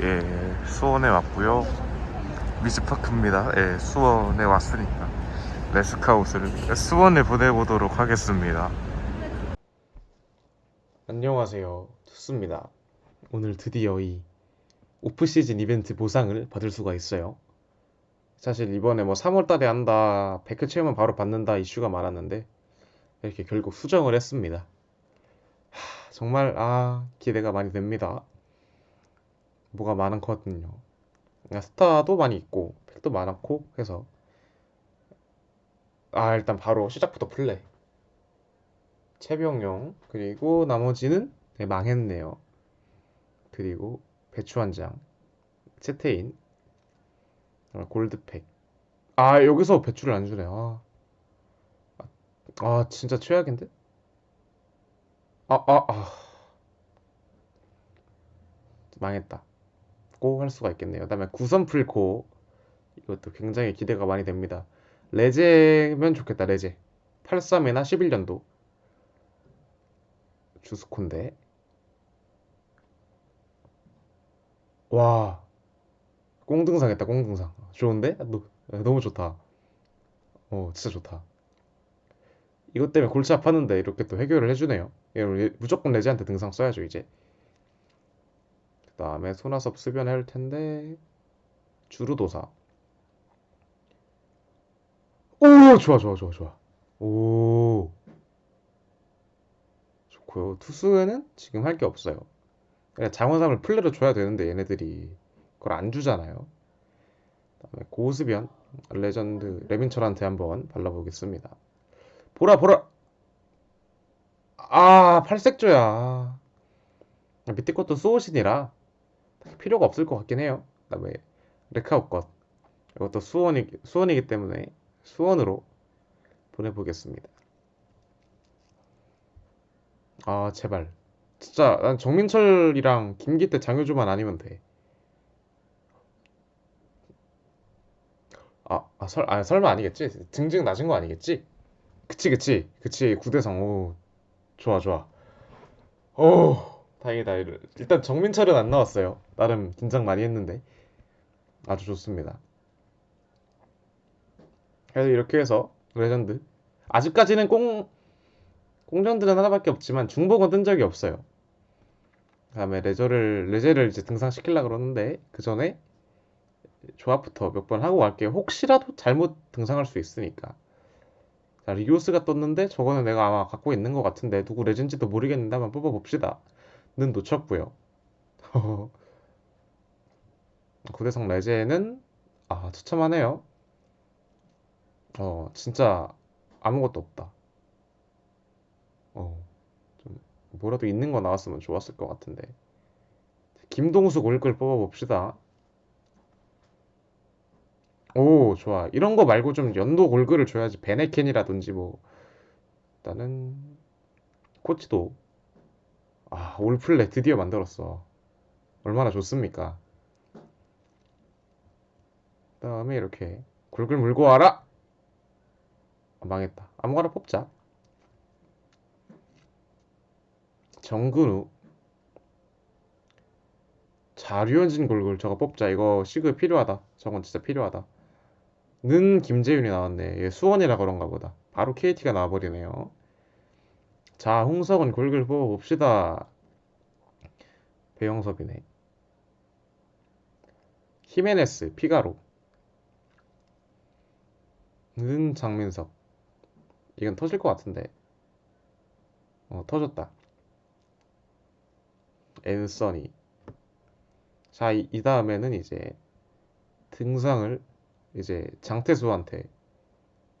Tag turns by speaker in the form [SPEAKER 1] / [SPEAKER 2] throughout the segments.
[SPEAKER 1] 예, 수원에 왔고요. 미즈파크입니다. 예, 수원에 왔으니까 레스카우스를 수원에 보내보도록 하겠습니다. 안녕하세요. 투스입니다. 오늘 드디어 이 오프시즌 이벤트 보상을 받을 수가 있어요. 사실 이번에 뭐 3월 달에 한다, 100회 체험은 바로 받는다 이슈가 많았는데 이렇게 결국 수정을 했습니다. 하, 정말 아 기대가 많이 됩니다. 뭐가 많거든요. 그러니까 스타도 많이 있고 팩도 많았고 해서 아 일단 바로 시작부터 플레이. 채병용 그리고 나머지는 네, 망했네요. 그리고 배추 한 장, 채테인, 골드팩. 아 여기서 배추를 안 주네. 아, 아 진짜 최악인데? 아, 아, 아. 망했다. 고 할 수가 있겠네요. 그다음에 구선 풀코 이것도 굉장히 기대가 많이 됩니다. 레제면 좋겠다. 레제. 83이나 11년도 주스콘데. 와. 꽁등상 했다. 꽁등상. 좋은데? 너, 너무 좋다. 어, 진짜 좋다. 이것 때문에 골치 아팠는데 이렇게 또 해결을 해주네요. 예, 무조건 레제한테 등상 써야죠, 이제. 그 다음에 소나섭 수변 할 텐데 주루도사. 오 좋아 좋아 좋아 좋아. 오. 좋고요. 투수에는 지금 할 게 없어요. 그냥 장원삼을 플레이로 줘야 되는데 얘네들이 그걸 안 주잖아요. 그다음에 고수변 레전드 레민철한테 한번 발라보겠습니다. 보라 보라! 아 팔색조야. 밑에 것도 수호신이라 필요가 없을 것 같긴 해요. 그다음에 레카우 것 이것도 수원이 수원이기 때문에 수원으로 보내보겠습니다. 아 제발 진짜 난 정민철이랑 김기태 장효주만 아니면 돼. 아, 아, 설, 아 설마 아니겠지? 등등 낮은 거 아니겠지? 그치 그치 그치 구대성 오 좋아 좋아 오 다행이다. 일단 정민철은 안 나왔어요. 나름 긴장 많이 했는데 아주 좋습니다. 그래서 이렇게 해서 레전드 아직까지는 꽁 꽁전들은 하나밖에 없지만 중복은 뜬 적이 없어요. 그다음에 레저를 레제를 이제 등상시키려 그러는데 그 전에 조합부터 몇 번 하고 갈게요. 혹시라도 잘못 등상할 수 있으니까. 자, 리오스가 떴는데 저거는 내가 아마 갖고 있는 것 같은데 누구 레전지도 모르겠는데 한번 뽑아봅시다. 는 놓쳤고요. 구대성 레제는 아 처참하네요. 어 진짜 아무것도 없다. 어좀 뭐라도 있는 거 나왔으면 좋았을 것 같은데. 김동수 골걸 뽑아봅시다. 오 좋아 이런 거 말고 좀 연도 골글을 줘야지 베네켄이라든지 뭐 일단은 코치도 아, 올플레 드디어 만들었어. 얼마나 좋습니까? 그다음에 이렇게 굴글 물고 와라. 아, 망했다. 아무거나 뽑자. 정근우 자류현진 골글 저거 뽑자. 이거 시그 필요하다. 저건 진짜 필요하다. 는 김재윤이 나왔네. 얘 수원이라 그런가 보다. 바로 KT가 나와버리네요. 자, 홍석은 골글 뽑아봅시다. 배영섭이네. 히메네스, 피가로. 는 장민석. 이건 터질 것 같은데. 어, 터졌다. 앤서니. 자, 이, 이 다음에는 이제 등상을 이제 장태수한테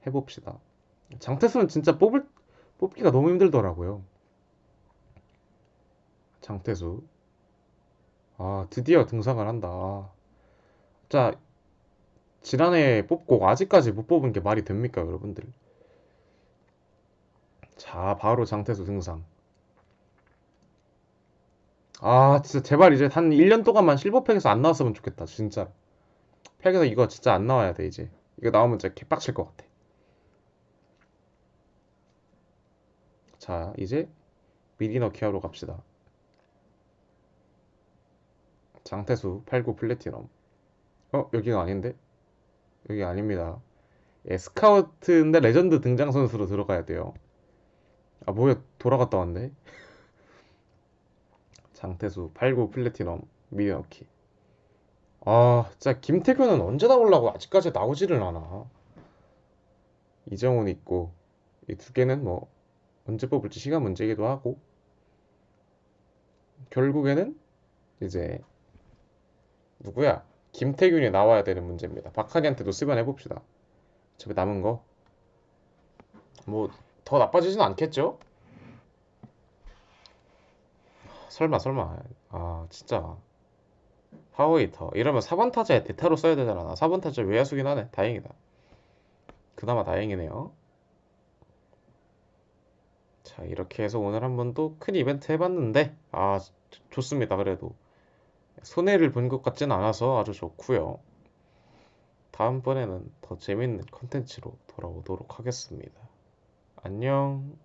[SPEAKER 1] 해봅시다. 장태수는 진짜 뽑을 뽑기가 너무 힘들더라고요. 장태수. 아, 드디어 등상을 한다. 자, 지난해 뽑고 아직까지 못 뽑은 게 말이 됩니까, 여러분들? 자, 바로 장태수 등상. 아, 진짜 제발 이제 한 1년 동안만 실버팩에서 안 나왔으면 좋겠다, 진짜. 팩에서 이거 진짜 안 나와야 돼, 이제. 이거 나오면 진짜 개빡칠 것 같아. 자, 이제 넣기 하러 갑시다. 장태수 89 플래티넘. 어, 여기가 아닌데? 여기 아닙니다. 예, 스카우트인데 레전드 등장 선수로 들어가야 돼요. 아, 뭐야, 돌아갔다 왔네. 장태수 89 플래티넘 미리 넣기. 아, 진짜 김태균은 언제 나오려고 아직까지 나오지를 않아. 이정훈 있고 이 두 개는 뭐 언제 뽑을지 시간 문제이기도 하고. 결국에는 이제 누구야? 김태균이 나와야 되는 문제입니다. 박한이한테도 수변해 봅시다. 어차피 남은 거. 뭐 더 나빠지진 않겠죠? 설마 설마. 아 진짜. 파워히터. 이러면 4번 타자에 대타로 써야 되잖아. 나 4번 타자 외야수긴 하네. 다행이다. 그나마 다행이네요 자 이렇게 해서 오늘 한번 또 큰 이벤트 해봤는데 아 좋- 좋습니다 그래도. 손해를 본 것 같진 않아서 아주 좋고요. 다음번에는 더 재밌는 컨텐츠로 돌아오도록 하겠습니다. 안녕